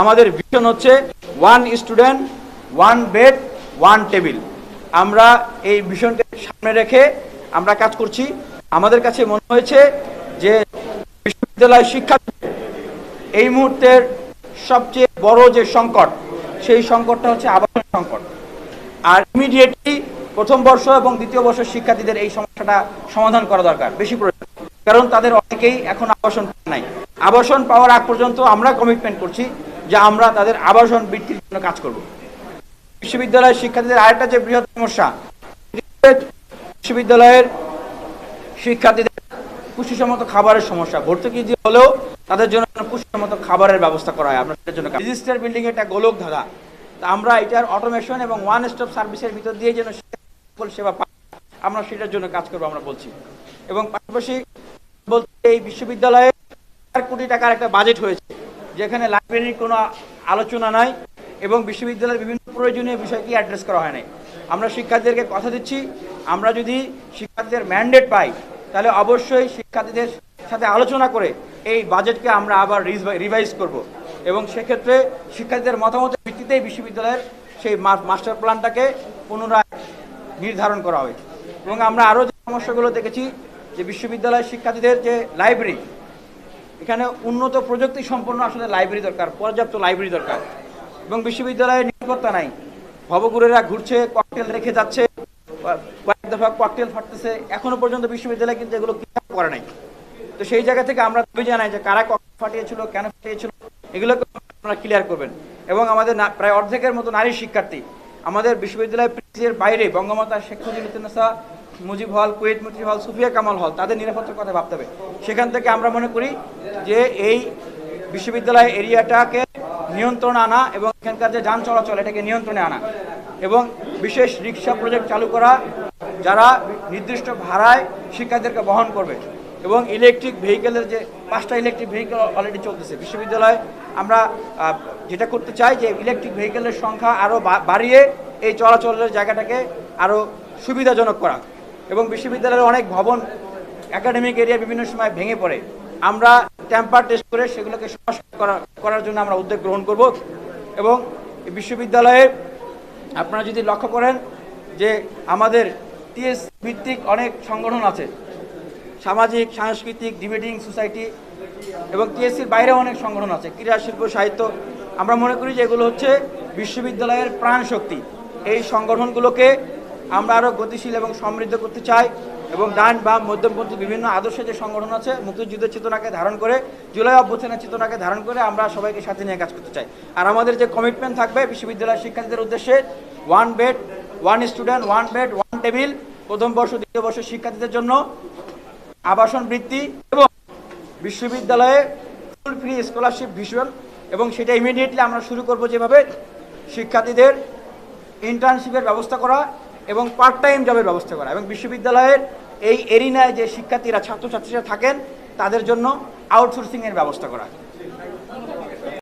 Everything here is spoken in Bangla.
আমাদের ভিশন হচ্ছে one student one bed one table আমরা এই ভিশনকে সামনে রেখে আমরা কাজ করছি। আমাদের কাছে মনে হয়েছে যে বিশ্ববিদ্যালয় শিক্ষা এই মুহূর্তের সবচেয়ে বড় যে সংকট, সেই সংকটটা হচ্ছে আবাসন সংকট। আর ইমিডিয়েটলি প্রথম বর্ষ এবং দ্বিতীয় বর্ষের শিক্ষার্থীদের এই সমস্যাটা সমাধান করা দরকার, বেশি প্রয়োজন। কারণ তাদের অনেকেই এখন আবাসন নাই। আবাসন পাওয়ার আগ পর্যন্ত আমরা কমিটমেন্ট করছি যে আমরা তাদের আবাসন বৃদ্ধির জন্য কাজ করব। বিশ্ববিদ্যালয়ের শিক্ষার্থীদের আরেকটা যে বৃহৎ সমস্যা, বিশ্ববিদ্যালয়ের শিক্ষার্থীদের পুষ্টিসম্মত খাবারের সমস্যা। ভর্তুকি দিয়ে হলেও তাদের জন্য পুষ্টিসম্মত খাবারের ব্যবস্থা করা হয় আমরা সেটার জন্য। রেজিস্টার বিল্ডিং একটা গোলক ধাঁধা। তা আমরা এটার অটোমেশন এবং ওয়ান স্টপ সার্ভিসের ভিতর দিয়ে যেন সেবা পাই, আমরা সেটার জন্য কাজ করব আমরা বলছি। এবং পাশাপাশি বলতে এই বিশ্ববিদ্যালয়ে কোটি টাকার একটা বাজেট হয়েছে। যেখানে লাইব্রেরির কোনো আলোচনা নাই এবং বিশ্ববিদ্যালয়ের বিভিন্ন প্রয়োজনীয় বিষয়কে অ্যাড্রেস করা হয় নাই। আমরা শিক্ষার্থীদেরকে কথা দিচ্ছি, আমরা যদি শিক্ষার্থীদের ম্যান্ডেট পাই, তাহলে অবশ্যই শিক্ষার্থীদের সাথে আলোচনা করে এই বাজেটকে আমরা আবার রিভাইজ করব। এবং সেক্ষেত্রে শিক্ষার্থীদের মতামতের ভিত্তিতেই বিশ্ববিদ্যালয়ের সেই মাস্টার প্ল্যানটাকে পুনরায় নির্ধারণ করা হবে এবং আমরা আরও যে সমস্যাগুলো দেখেছি, যে বিশ্ববিদ্যালয়ের শিক্ষার্থীদের যে লাইব্রেরি এখানে উন্নত প্রযুক্তি সম্পন্ন আসলে লাইব্রেরি দরকার, পর্যাপ্ত লাইব্রেরি দরকার। এবং বিশ্ববিদ্যালয়ের নিরাপত্তা নাই। ভবঘুরেরা ঘুরছে ককটেল রেখে যাচ্ছে, কয়েক দফা ককটেল ফাটতেছে। এখনও পর্যন্ত বিশ্ববিদ্যালয় কিন্তু এগুলো ক্লিয়ার করে নাই। তো সেই জায়গা থেকে আমরা দাবি জানাই যে কারা ককটেল ফাটিয়েছিল, কেন ফাটিয়েছিল, এগুলোকে আপনারা ক্লিয়ার করবেন। এবং আমাদের প্রায় অর্ধেকের মতো নারী শিক্ষার্থী, আমাদের বিশ্ববিদ্যালয় প্রিন্সির বাইরে বঙ্গমাতা শেখ মুজিবুদ্দিনসা মুজিব হল, কুয়েত মুজিব হল, সুফিয়া কামাল হল, তাদের নিরাপত্তার কথা ভাবতে হবে। সেখান থেকে আমরা মনে করি যে এই বিশ্ববিদ্যালয় এরিয়াটাকে নিয়ন্ত্রণে আনা এবং এখানকার যে যান চলাচল, এটাকে নিয়ন্ত্রণে আনা এবং বিশেষ রিক্সা প্রজেক্ট চালু করা, যারা নির্দিষ্ট ভাড়ায় শিক্ষার্থীদেরকে বহন করবে এবং ইলেকট্রিক ভেহিকেলের যে, পাঁচটা ইলেকট্রিক ভেহিকেল অলরেডি চলতেছে। বিশ্ববিদ্যালয় আমরা যেটা করতে চাই যে ইলেকট্রিক ভেহিকেলের সংখ্যা আরও বাড়িয়ে এই চলাচলের জায়গাটাকে আরও সুবিধাজনক করা। এবং বিশ্ববিদ্যালয়ের অনেক ভবন একাডেমিক এরিয়া বিভিন্ন সময় ভেঙে পড়ে। আমরা টেম্পার টেস্ট করে সেগুলোকে সংস্কার করা, করার জন্য আমরা উদ্যোগ গ্রহণ করব এবং বিশ্ববিদ্যালয়ে আপনারা যদি লক্ষ্য করেন যে আমাদের টিএস ভিত্তিক অনেক সংগঠন আছে। সামাজিক, সাংস্কৃতিক ডিবেটিং সোসাইটি এবং টিএসসির বাইরে অনেক সংগঠন আছে। ক্রীড়া, শিল্প, সাহিত্য। আমরা মনে করি যে এগুলো হচ্ছে বিশ্ববিদ্যালয়ের প্রাণ শক্তি এই সংগঠনগুলোকে আমরা আরও গতিশীল এবং সমৃদ্ধ করতে চাই এবং ডান বাম মধ্যমপন্থী বিভিন্ন আদর্শ যে সংগঠন আছে, মুক্তিযুদ্ধের চেতনাকে ধারণ করে, জুলাই অভ্যুত্থানের চেতনাকে ধারণ করে আমরা সবাইকে সাথে নিয়ে কাজ করতে চাই। আর আমাদের যে কমিটমেন্ট থাকবে বিশ্ববিদ্যালয়ের শিক্ষার্থীদের উদ্দেশ্যে one bed one student one bed one table প্রথম বর্ষ, দ্বিতীয় বর্ষের শিক্ষার্থীদের জন্য আবাসন বৃত্তি এবং বিশ্ববিদ্যালয়ে ফুল ফ্রি স্কলারশিপ ভিজুয়াল এবং সেটা ইমিডিয়েটলি আমরা শুরু করব যেভাবে শিক্ষার্থীদের ইন্টার্নশিপের ব্যবস্থা করা এবং পার্ট টাইম জবের ব্যবস্থা করা। এবং বিশ্ববিদ্যালয়ের এই এরিনায় যে শিক্ষার্থীরা, ছাত্রছাত্রীরা থাকেন, তাদের জন্য আউটসোর্সিংয়ের ব্যবস্থা করা।